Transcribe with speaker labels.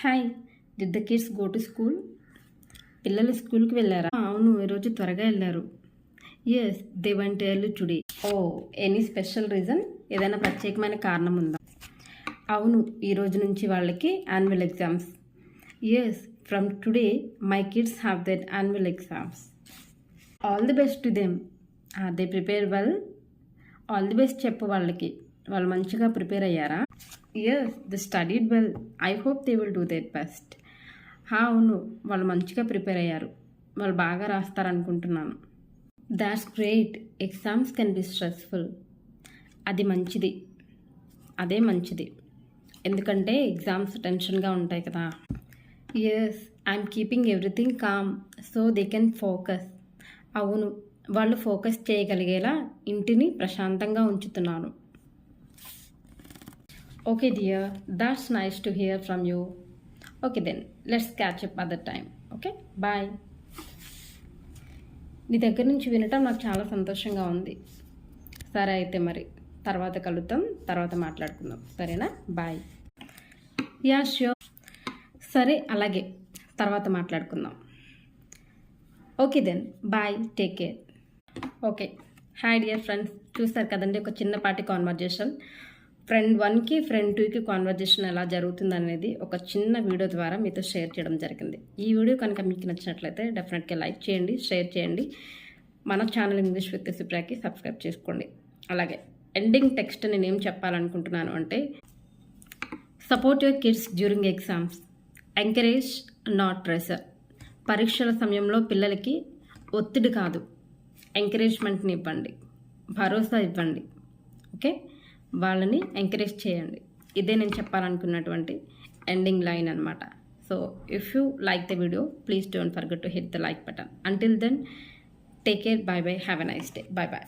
Speaker 1: Hi did the kids go to school పిల్లలు స్కూల్కి వెళ్ళారా? అవును ఈరోజు త్వరగా వెళ్ళారు. Yes they went early today oh any special reason ఏదైనా ప్రత్యేకమైన కారణం ఉందా? అవును ఈ రోజు నుంచి వాళ్ళకి annual exams yes from today my kids have that annual exams all the best to them they prepare well all the best చెప్పు వాళ్ళకి. వాళ్ళు మంచిగా ప్రిపేర్ అయ్యారా? Yes they studied well I hope they will do their best అవును. వాళ్ళు మంచిగా prepare అయ్యారు. వాళ్ళు బాగా రాస్తారనుకుంటున్నాను. That's great exams can be stressful అది మంచిది. అదే మంచిది. ఎందుకంటే ఎగ్జామ్స్ టెన్షన్గా ఉంటాయి కదా. Yes I'm keeping everything calm so they can focus అవును. వాళ్ళు ఫోకస్ చేయగలిగేలా ఇంటిని ప్రశాంతంగా ఉంచుతున్నాను okay dear that's nice to hear from you okay then let's catch up other time okay bye నీ దగ్గర నుంచి వినటం నాకు చాలా సంతోషంగా ఉంది. సరే అయితే మరి తర్వాత కలుద్దాం తర్వాత మాట్లాడుకుందాం. సరేనా? బాయ్ యా ష్యూర్ సరే అలాగే తర్వాత మాట్లాడుకుందాం. Okay then bye take care okay hi dear friends చూస్తారు కదండి ఒక చిన్నపాటి కాన్వర్జేషన్ ఫ్రెండ్ వన్కి ఫ్రెండ్ టూకి కాన్వర్జేషన్ ఎలా జరుగుతుంది అనేది ఒక చిన్న వీడియో ద్వారా మీతో షేర్ చేయడం జరిగింది. ఈ వీడియో కనుక మీకు నచ్చినట్లయితే డెఫినెట్గా లైక్ చేయండి షేర్ చేయండి. మన ఛానల్ ఇంగ్లీష్ విత్ సుప్రాకి సబ్స్క్రైబ్ చేసుకోండి. అలాగే ఎండింగ్ టెక్స్ట్ నేను ఏం చెప్పాలనుకుంటున్నాను అంటే support your kids during exams encourage not pressure పరీక్షల సమయంలో పిల్లలకి ఒత్తిడి కాదు. ఎంకరేజ్మెంట్ని ఇవ్వండి. భరోసా ఇవ్వండి. ఓకే వాళ్ళని ఎంకరేజ్ చేయండి. ఇదే నేను చెప్పాలనుకున్నటువంటి ఎండింగ్ లైన్ అనమాట so if you like the video please don't forget to hit the like button until then take care bye bye have a nice day bye bye